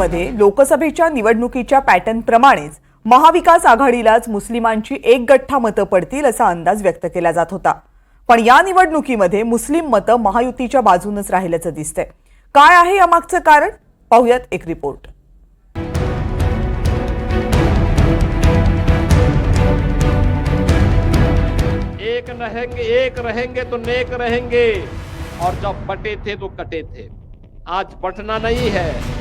मध्ये लोकसभेच्या निवडणुकीच्या पॅटर्न प्रमाणेच महाविकास आघाडीलाच मुस्लिमांची एक गठ्ठा मतं पडतील असा अंदाज व्यक्त केला जात होता. पण या निवडणुकीमध्ये मुस्लिम मतं महायुतीच्या बाजूनच राहिल्याचं दिसतंय. काय आहे यामागचं कारण? पाहुयात एक रिपोर्ट. एक रहेंगे एक रहेंगे तो नेक रहेंगे। और जब बटे थे तो कटे थे। आज बटना नहीं है।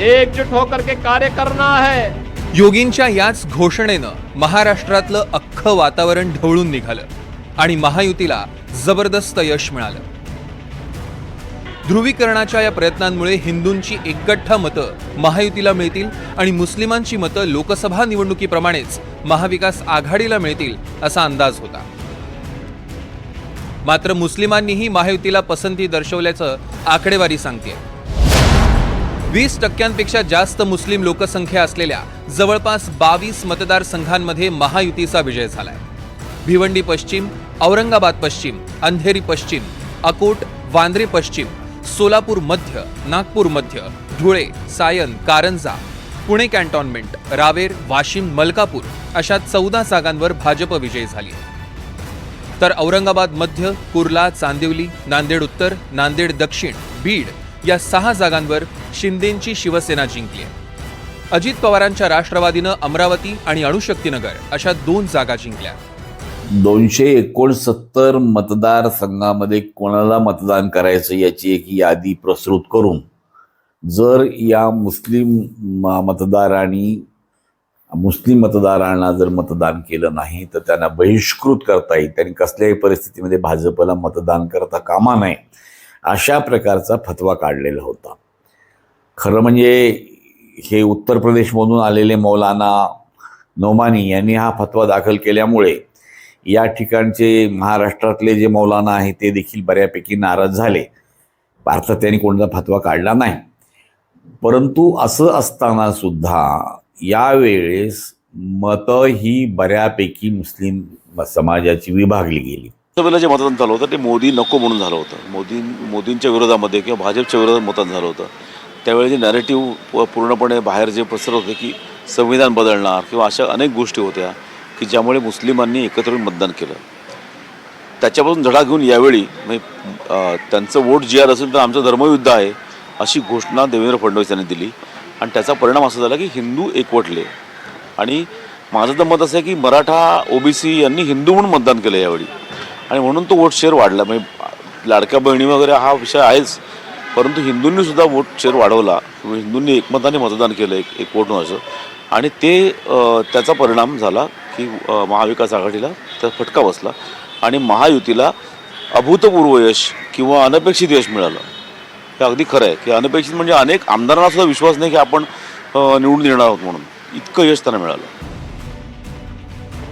एकजुट होकर के कार्य करना है। योगींच्या याच घोषणेनं महाराष्ट्रातलं अख्खं वातावरण ढवळून निघालं आणि महायुतीला जबरदस्त यश मिळालं. ध्रुवीकरणाच्या या प्रयत्नांमुळे हिंदूंची एकगठ्ठा मतं महायुतीला मिळतील आणि मुस्लिमांची मतं लोकसभा निवडणुकीप्रमाणेच महाविकास आघाडीला मिळतील असा अंदाज होता. मात्र मुस्लिमांनीही महायुतीला पसंती दर्शवल्याचं आकडेवारी सांगते वीस टक्क्यांपेक्षा जास्त मुस्लिम लोकसंख्या असलेल्या जवळपास बावीस मतदारसंघांमध्ये महायुतीचा विजय झालाय. भिवंडी पश्चिम औरंगाबाद पश्चिम अंधेरी पश्चिम अकोट वांद्रे पश्चिम सोलापूर मध्य नागपूर मध्य धुळे सायन कारंजा पुणे कॅन्टॉन्मेंट रावेर वाशिम मलकापूर अशा चौदा जागांवर भाजप विजयी झाली तर औरंगाबाद मध्य कुर्ला चांदिवली नांदेड उत्तर नांदेड दक्षिण बीड या सहा जागांवर शिंदेंची शिवसेना जिंकली. आहे अजित पवारांच्या राष्ट्रवादीनं अमरावती आणि अणुशक्तीनगर अशा दोन जागा जिंकल्या. दोनशे एकोणसत्तर मतदारसंघामध्ये कोणाला मतदान करायचं याची एक यादी प्रसृत करून जर या मुस्लिम म- मतदारांनी मुस्लिम मतदारांना जर मतदान केलं नाही तर त्यांना बहिष्कृत करता येईल. त्यांनी कसल्याही परिस्थितीमध्ये भाजपला मतदान करता कामा नये. अशा प्रकारचा फतवा काढलेला होता. खरं म्हणजे हे उत्तर प्रदेशमधून आलेले मौलाना नोमानी यांनी हा फतवा दाखल केल्यामुळे या ठिकाणचे महाराष्ट्रातले जे मौलाना आहे ते देखील बऱ्यापैकी नाराज झाले. भारतात त्यांनी कोणता फतवा काढला नाही. परंतु असं असताना सुद्धा यावेळेस मतं ही बऱ्यापैकी मुस्लिम समाजाची विभागली गेली. लोकसभेला जे मतदान झालं होतं ते मोदी नको म्हणून झालं होतं. मोदी मोदींच्या विरोधामध्ये किंवा भाजपच्या विरोधात मतदान झालं होतं. त्यावेळी जे नॅरेटिव्ह पूर्णपणे बाहेर जे पसरत होते की संविधान बदलणार किंवा अशा अनेक गोष्टी होत्या की ज्यामुळे मुस्लिमांनी एकत्र येऊन मतदान केलं. त्याच्यापासून धडा घेऊन यावेळी म्हणजे त्यांचं वोट जी आर असेल तर आमचं धर्मयुद्ध आहे अशी घोषणा देवेंद्र फडणवीस यांनी दिली. आणि त्याचा परिणाम असा झाला की हिंदू एकवटले. आणि माझं तर मत असं आहे की मराठा ओबीसी यांनी हिंदू म्हणून मतदान केलं यावेळी. आणि म्हणून तो वोट शेअर वाढला. म्हणजे लाडक्या बहिणी वगैरे हा विषय आहेच. परंतु हिंदूंनी सुद्धा वोट शेअर वाढवला. म्हणजे हिंदूंनी एकमताने मतदान केलं एक एक वोट असं आणि ते त्याचा परिणाम झाला की महाविकास आघाडीला तर फटका बसला. आणि महायुतीला अभूतपूर्व यश किंवा अनपेक्षित यश मिळालं. हे अगदी खरं आहे. की अनपेक्षित म्हणजे अनेक आमदारांना सुद्धा विश्वास नाही की आपण निवडून येणार आहोत म्हणून. इतकं यश त्यांना मिळालं.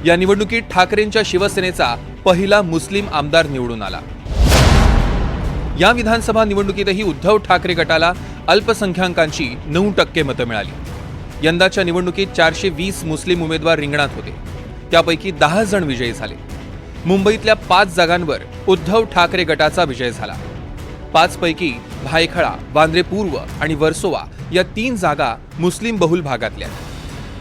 या निवडणुकीत ठाकरेंच्या शिवसेनेचा पहिला मुस्लिम आमदार निवडून आला. या विधानसभा निवडणुकीतही उद्धव ठाकरे गटाला अल्पसंख्याकांची नऊ टक्के मतं मिळाली. यंदाच्या निवडणुकीत चारशे वीस मुस्लिम उमेदवार रिंगणात होते. त्यापैकी दहा जण विजयी झाले. मुंबईतल्या पाच जागांवर उद्धव ठाकरे गटाचा विजय झाला. पाचपैकी भायखळा वांद्रे पूर्व आणि वर्सोवा या तीन जागा मुस्लिम बहुल भागातल्या.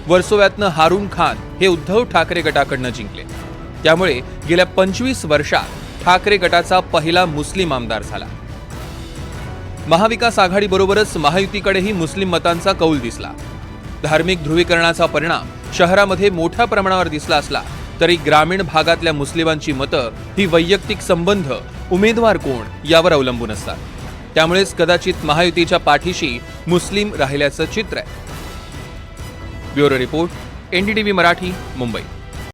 वर्सोव्यातनं हारून खान हे उद्धव ठाकरे गटाकडनं जिंकले. त्यामुळे गेल्या पंचवीस वर्षात ठाकरे गटाचा पहिला मुस्लिम आमदार झाला. महाविकास आघाडीबरोबरच महायुतीकडेही मुस्लिम मतांचा कौल दिसला. धार्मिक ध्रुवीकरणाचा परिणाम शहरामध्ये मोठ्या प्रमाणावर दिसला असला तरी ग्रामीण भागातल्या मुस्लिमांची मतं ही वैयक्तिक संबंध उमेदवार कोण यावर अवलंबून असतात. त्यामुळेच कदाचित महायुतीच्या पाठीशी मुस्लिम राहिल्याचं चित्र आहे. Bureau report N D T V Marathi Mumbai.